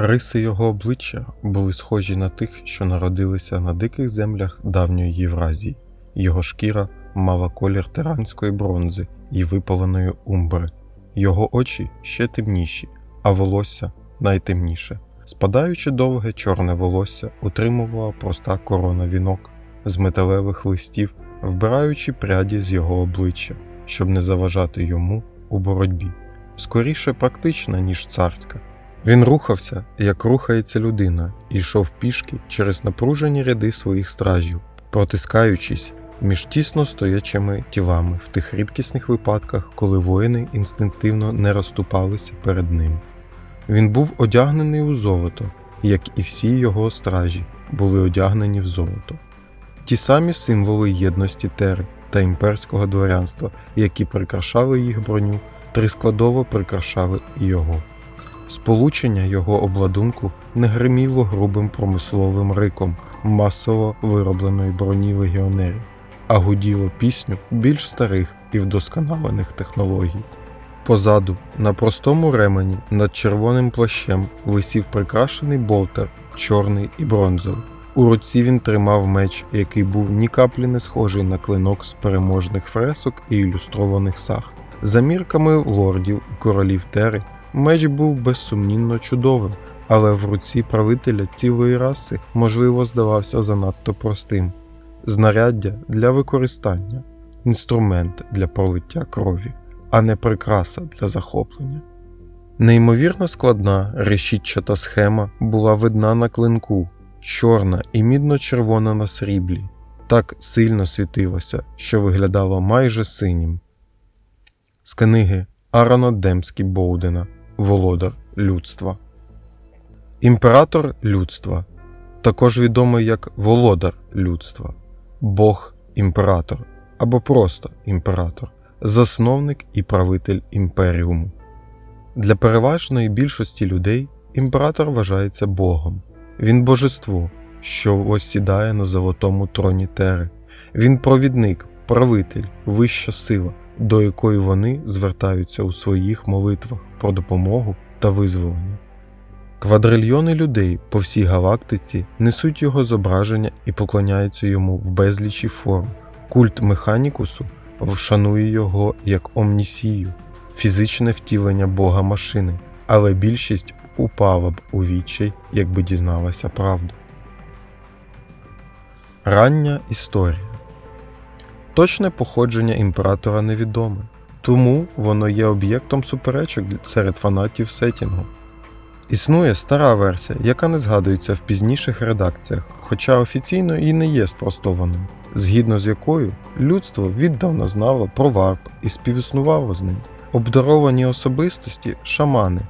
Риси його обличчя були схожі на тих, що народилися на диких землях давньої Євразії. Його шкіра мала колір тиранської бронзи і випаленої умбри. Його очі ще темніші, а волосся найтемніше. Спадаючи довге чорне волосся, утримувала проста корона вінок з металевих листів, вбираючи пряді з його обличчя, щоб не заважати йому у боротьбі. Скоріше практична, ніж царська. Він рухався, як рухається людина, і йшов пішки через напружені ряди своїх стражів, протискаючись між тісно стоячими тілами в тих рідкісних випадках, коли воїни інстинктивно не розступалися перед ним. Він був одягнений у золото, як і всі його стражі були одягнені в золото. Ті самі символи єдності Тери та імперського дворянства, які прикрашали їх броню, трискладово прикрашали і його. Сполучення його обладунку не гриміло грубим промисловим риком масово виробленої броні легіонерів, а гуділо пісню більш старих і вдосконалених технологій. Позаду, на простому ремені над червоним плащем висів прикрашений болтер, чорний і бронзовий. У руці він тримав меч, який був ні каплі не схожий на клинок з переможних фресок і ілюстрованих саг. За мірками лордів і королів Тери, меч був безсумнівно чудовим, але в руці правителя цілої раси, можливо, здавався занадто простим. Знаряддя для використання, інструмент для пролиття крові, а не прикраса для захоплення. Неймовірно складна решітчата схема була видна на клинку, чорна і мідно-червона на сріблі, так сильно світилося, що виглядало майже синім. З книги Арано Демський Боудена Володар людства. Імператор людства, також відомий як Володар людства, Бог імператор або просто імператор, засновник і правитель імперіуму. Для переважної більшості людей імператор вважається Богом. Він божество, що осідає на золотому троні Тери. Він провідник, правитель, вища сила, до якої вони звертаються у своїх молитвах про допомогу та визволення. Квадрильйони людей по всій галактиці несуть його зображення і поклоняються йому в безлічі форм. Культ Механікусу вшанує його як омнісію, фізичне втілення Бога машини, але більшість упала б у відчай, якби дізналася правду. Рання історія Точне походження імператора невідоме, тому воно є об'єктом суперечок серед фанатів сетінгу. Існує стара версія, яка не згадується в пізніших редакціях, хоча офіційно і не є спростованою, згідно з якою людство віддавна знало про варп і співіснувало з ним. Обдаровані особистості, шамани,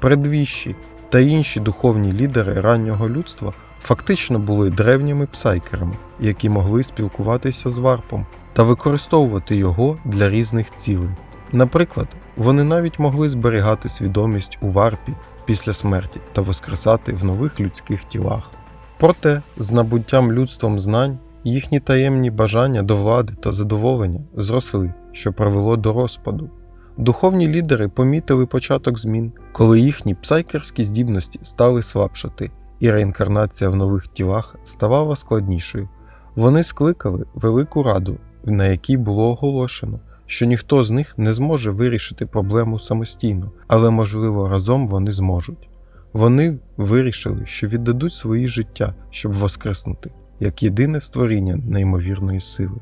предвіщі та інші духовні лідери раннього людства фактично були древніми псайкерами, які могли спілкуватися з варпом та використовувати його для різних цілей. Наприклад, вони навіть могли зберігати свідомість у варпі після смерті та воскресати в нових людських тілах. Проте, з набуттям людством знань, їхні таємні бажання до влади та задоволення зросли, що привело до розпаду. Духовні лідери помітили початок змін, коли їхні псайкерські здібності стали слабшати, і реінкарнація в нових тілах ставала складнішою. Вони скликали велику раду, на якій було оголошено, що ніхто з них не зможе вирішити проблему самостійно, але, можливо, разом вони зможуть. Вони вирішили, що віддадуть свої життя, щоб воскреснути, як єдине створіння неймовірної сили.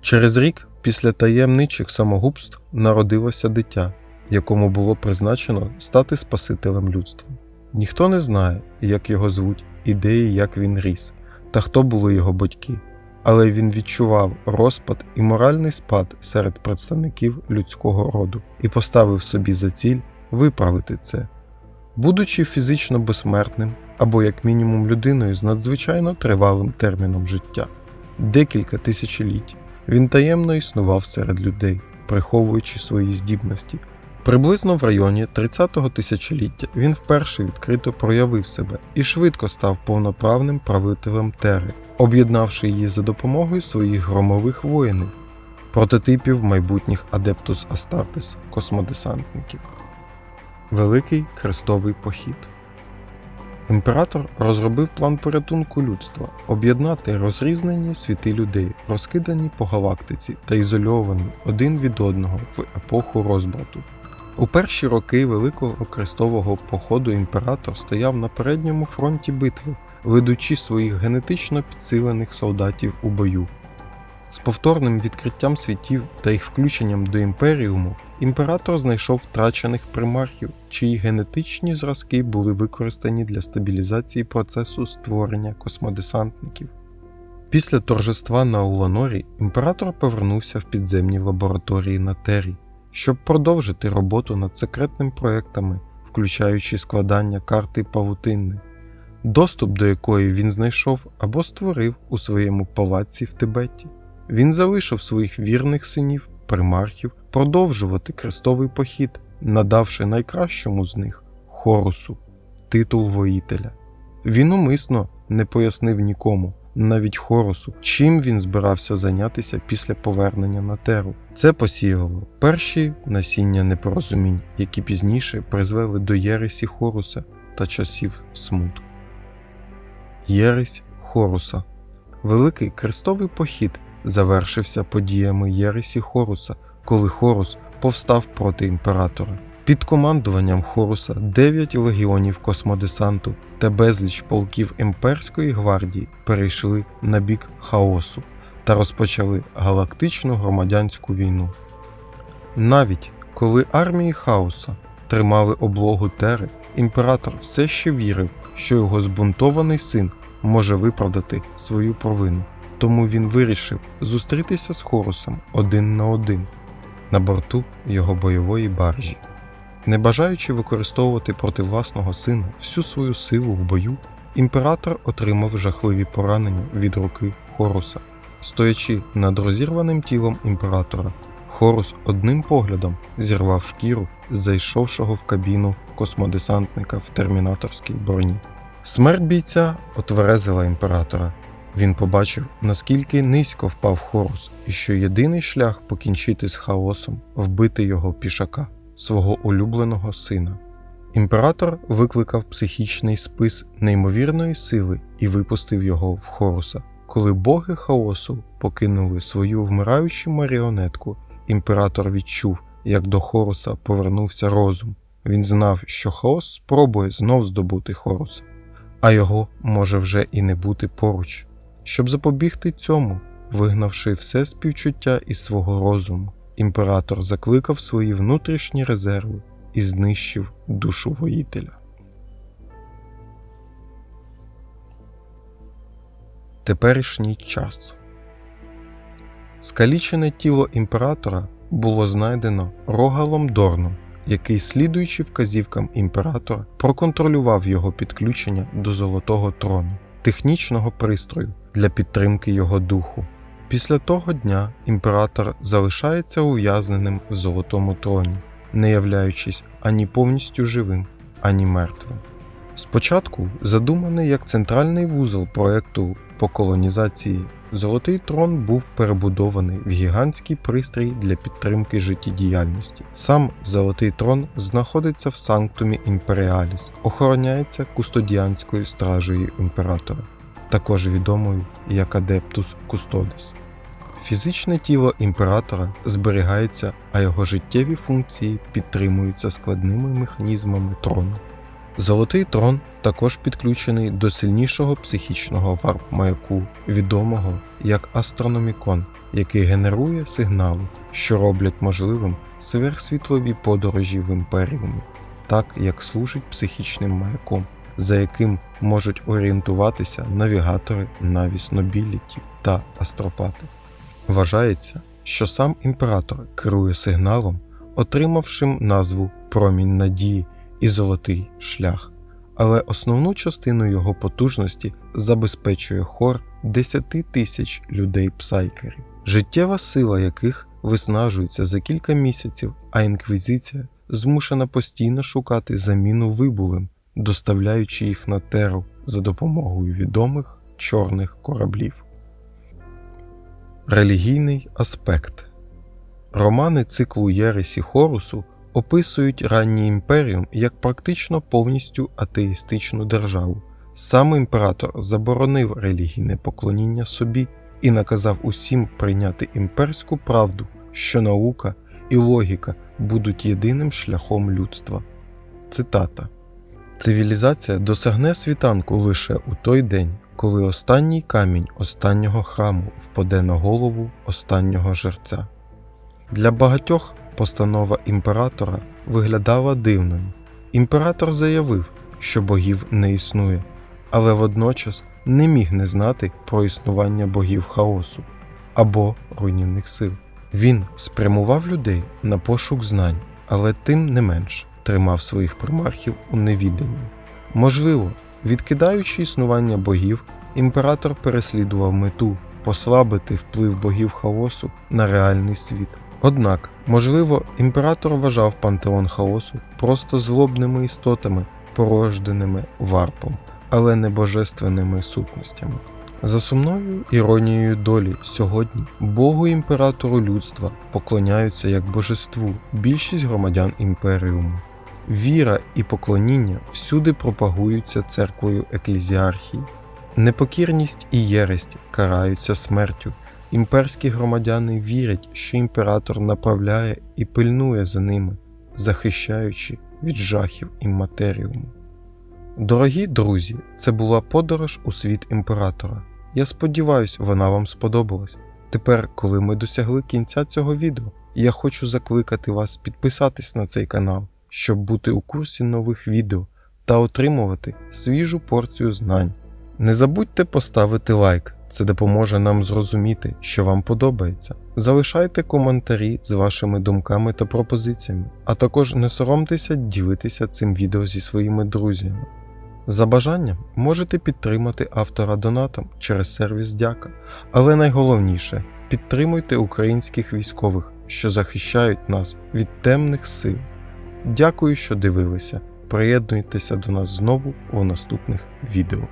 Через рік після таємничих самогубств народилося дитя, якому було призначено стати Спасителем людства. Ніхто не знає, як його звуть, і де як він ріс, та хто були його батьки, але він відчував розпад і моральний спад серед представників людського роду і поставив собі за ціль виправити це. Будучи фізично безсмертним або, як мінімум, людиною з надзвичайно тривалим терміном життя, декілька тисячоліть, він таємно існував серед людей, приховуючи свої здібності. Приблизно в районі 30-го тисячоліття він вперше відкрито проявив себе і швидко став повноправним правителем Тери, об'єднавши її за допомогою своїх громових воїнів, прототипів майбутніх Адептус Астартес космодесантників. Великий Хрестовий похід Імператор розробив план порятунку людства, об'єднати розрізнені світи людей, розкидані по галактиці та ізольовані один від одного в епоху розбрату. У перші роки Великого Крестового походу імператор стояв на передньому фронті битви, ведучи своїх генетично підсилених солдатів у бою. З повторним відкриттям світів та їх включенням до імперіуму імператор знайшов втрачених примархів, чиї генетичні зразки були використані для стабілізації процесу створення космодесантників. Після торжества на Уланорі імператор повернувся в підземні лабораторії на Террі, щоб продовжити роботу над секретними проектами, включаючи складання карти павутинни, доступ до якої він знайшов або створив у своєму палаці в Тибеті. Він залишив своїх вірних синів, примархів, продовжувати крестовий похід, надавши найкращому з них Хорусу, титул воїтеля. Він умисно не пояснив нікому, навіть Хорусу, чим він збирався зайнятися після повернення на теру. Це посіяло перші насіння непорозумінь, які пізніше призвели до Єресі Хоруса та часів смутку. Єресь Хоруса Великий крестовий похід завершився подіями Єресі Хоруса, коли Хорус повстав проти імператора. Під командуванням Хоруса 9 легіонів космодесанту та безліч полків імперської гвардії перейшли на бік хаосу та розпочали галактичну громадянську війну. Навіть коли армії хаоса тримали облогу Тери, імператор все ще вірив, що його збунтований син може виправдати свою провину тому він вирішив зустрітися з Хорусом один на один на борту його бойової баржі. Не бажаючи використовувати проти власного сина всю свою силу в бою, імператор отримав жахливі поранення від руки Хоруса. Стоячи над розірваним тілом імператора, Хорус одним поглядом зірвав шкіру зайшовшого в кабіну космодесантника в термінаторській броні. Смерть бійця отверезила імператора, він побачив, наскільки низько впав Хорус, і що єдиний шлях покінчити з хаосом вбити його пішака, свого улюбленого сина. Імператор викликав психічний спис неймовірної сили і випустив його в Хоруса. Коли боги хаосу покинули свою вмираючу маріонетку, імператор відчув, як до Хоруса повернувся розум. Він знав, що хаос спробує знов здобути Хоруса, а його може вже і не бути поруч щоб запобігти цьому, вигнавши все співчуття із свого розуму, імператор закликав свої внутрішні резерви і знищив душу воїтеля. Теперішній час скалічене тіло імператора було знайдено рогалом Дорном, який, слідуючи вказівкам імператора, проконтролював його підключення до Золотого трону, технічного пристрою, для підтримки його духу. Після того дня імператор залишається ув'язненим в золотому троні, не являючись ані повністю живим, ані мертвим. Спочатку задуманий як центральний вузол проекту по колонізації, Золотий трон був перебудований в гігантський пристрій для підтримки життєдіяльності. Сам Золотий трон знаходиться в Санктумі Імперіаліс, охороняється кустодіанською стражею імператора також відомою як Адептус Кустодис. Фізичне тіло імператора зберігається, а його життєві функції підтримуються складними механізмами трону. Золотий трон також підключений до сильнішого психічного варп-маяку, відомого як астрономікон, який генерує сигнали, що роблять можливим сверхсвітлові подорожі в імперіумі, так як служить психічним маяком за яким можуть орієнтуватися навігатори Навіс Нобіліті та астропати. Вважається, що сам імператор керує сигналом, отримавшим назву Промінь надії і Золотий шлях, але основну частину його потужності забезпечує хор 10 тисяч людей-псайкерів, життєва сила яких виснажується за кілька місяців, а інквізиція змушена постійно шукати заміну вибулим доставляючи їх на теру за допомогою відомих чорних кораблів. Релігійний аспект Романи циклу Єресі Хорусу описують ранній імперіум як практично повністю атеїстичну державу. Сам імператор заборонив релігійне поклоніння собі і наказав усім прийняти імперську правду, що наука і логіка будуть єдиним шляхом людства. Цитата Цивілізація досягне світанку лише у той день, коли останній камінь останнього храму впаде на голову останнього жерця. Для багатьох постанова імператора виглядала дивною. Імператор заявив, що богів не існує, але водночас не міг не знати про існування богів хаосу або руйнівних сил. Він спрямував людей на пошук знань, але тим не менш тримав своїх примархів у невіданні. Можливо, відкидаючи існування богів, імператор переслідував мету послабити вплив богів хаосу на реальний світ. Однак, можливо, імператор вважав пантеон хаосу просто злобними істотами, порожденими варпом, але не божественними сутностями. За сумною іронією долі сьогодні Богу імператору людства поклоняються як божеству більшість громадян імперіуму. Віра і поклоніння всюди пропагуються церквою еклезіархії. Непокірність і єресть караються смертю. Імперські громадяни вірять, що імператор направляє і пильнує за ними, захищаючи від жахів імматеріуму. Дорогі друзі, це була подорож у світ імператора. Я сподіваюся, вона вам сподобалась. Тепер, коли ми досягли кінця цього відео, я хочу закликати вас підписатись на цей канал, щоб бути у курсі нових відео та отримувати свіжу порцію знань. Не забудьте поставити лайк, це допоможе нам зрозуміти, що вам подобається. Залишайте коментарі з вашими думками та пропозиціями, а також не соромтеся ділитися цим відео зі своїми друзями. За бажанням можете підтримати автора донатом через сервіс Дяка, але найголовніше підтримуйте українських військових, що захищають нас від темних сил. Дякую, що дивилися. Приєднуйтеся до нас знову у наступних відео.